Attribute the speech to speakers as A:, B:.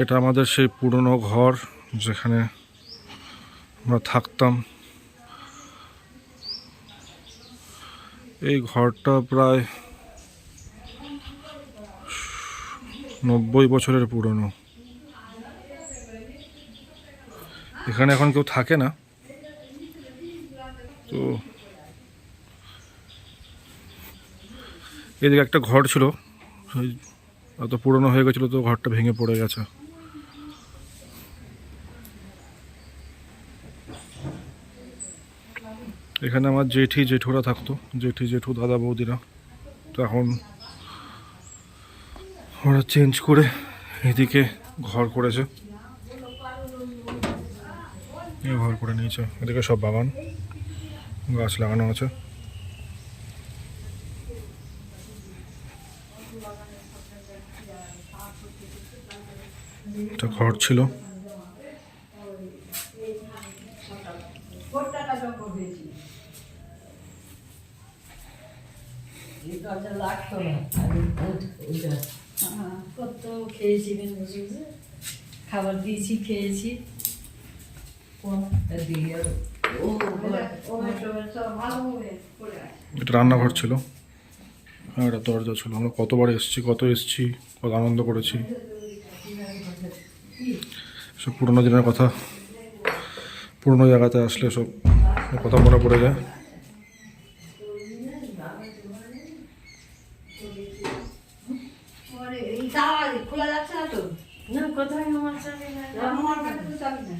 A: এটা আমাদের সেই পুরনো ঘর যেখানে আমরা থাকতাম। এই ঘরটা প্রায় নব্বই বছরের পুরনো। এখানে এখন কেউ থাকে না। তো এদিকে একটা ঘর ছিল। এত পুরনো হয়ে গেছিল তো ঘরটা ভেঙে পড়ে গেছে। এখানে আমার জেঠি, জেঠুরা থাকতো, জেঠি, জেঠু, দাদা, বৌদিরা। তো এখন ওরা চেঞ্জ করে এদিকে ঘর করেছে। ঘর করে নিয়েছে। এদিকে সব বাগান, গাছ লাগানো আছে। একটা ঘর ছিল।
B: কত খেয়েছি বেন বসে বসে। খাবার দিয়েছি খেয়েছি।
A: রান্নাঘর ছিল। আর একটা দরজা ছিল। আমরা কতবার এসেছি কত এসেছি কত আনন্দ করেছি। সব পুরোনো দিনের কথা। পুরোনো জায়গাতে আসলে সব কথা মনে পড়ে যায়।
C: খোলা যাচ্ছে না তো?
B: না কোথায় আমার চাবি না
C: আমার কাছে তো চাবি না